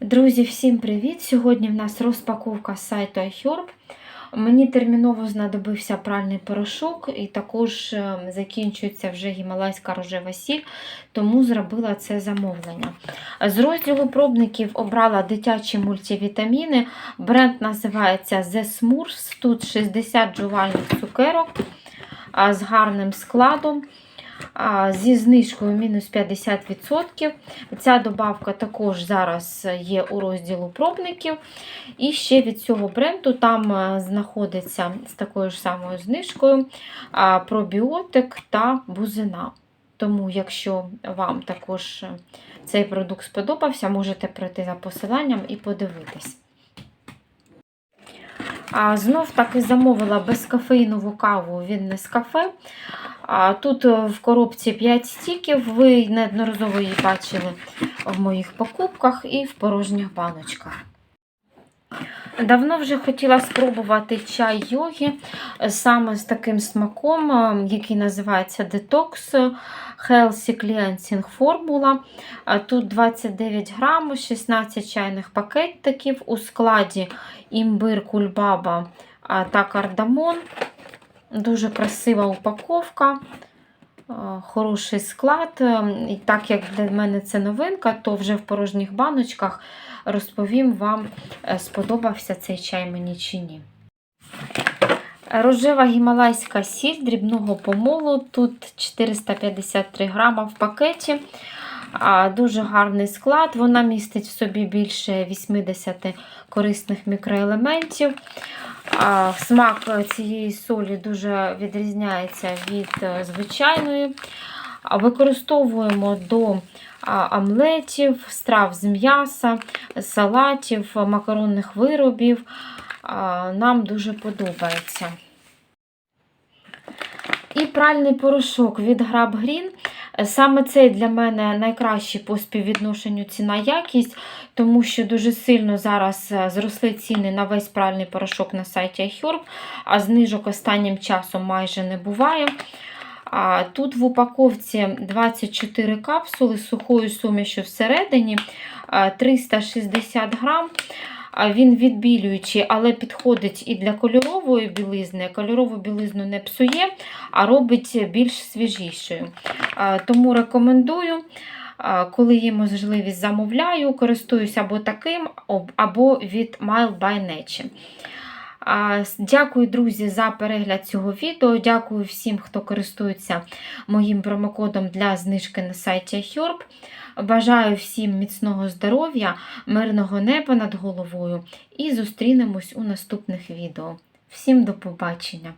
Друзі, всім привіт! Сьогодні в нас розпаковка з сайту iHerb. Мені терміново знадобився пральний порошок, і також е, закінчується вже гімалайська рожева сіль, тому зробила це замовлення. З розділу пробників обрала дитячі мультивітаміни. Бренд називається The Smurfs. Тут 60 жувальних цукерок з гарним складом. Зі знижкою мінус 50%. Ця добавка також зараз є у розділу пробників. І ще від цього бренду там е, знаходиться з такою ж самою знижкою пробіотик та бузина. Тому, якщо вам також е, цей продукт сподобався, можете пройти за посиланням і подивитись. А, знов таки замовила безкофеїнову каву він не з кафе. А, Тут е, в коробці 5 стіків, ви неодноразово її бачили в моїх покупках і в порожніх баночках. Давно вже хотіла спробувати чай йоги саме з таким смаком, е, який називається Detox Healthy Cleansing Formula. Тут 29 грам, 16 чайних пакетиків у складі імбир, кульбаба та кардамон. Дуже красива упаковка, е, хороший склад. Е, І так як для мене це новинка, то вже в порожніх баночках розповім вам, е, сподобався цей чай мені чи ні. Рожева гімалайська сіль дрібного помолу. Тут 453 грама в пакеті. Дуже гарний склад. Вона містить в собі більше 80 корисних мікроелементів. Смак цієї солі дуже відрізняється від е, звичайної. Використовуємо до омлетів, страв з м'яса, салатів, макаронних виробів. Нам дуже подобається. І пральний порошок від Grab Green. Саме цей для мене найкращий по співвідношенню ціна-якість, тому що дуже сильно зараз е, зросли ціни на весь пральний порошок на сайті iHerb, а знижок останнім часом майже не буває. А Тут в упаковці 24 капсули з сухою сумішю всередині, 360 грам. Він відбілюючий, але підходить і для кольорової білизни. Кольорову білизну не псує, а робить більш свіжішою. Тому рекомендую, коли є можливість, замовляю, користуюся або таким, або від Mile by Nature. Дякую, друзі, за перегляд цього відео. Дякую всім, хто користується моїм промокодом для знижки на сайті iHerb. Бажаю всім міцного здоров'я, мирного неба над головою і зустрінемось у наступних відео. Всім до побачення!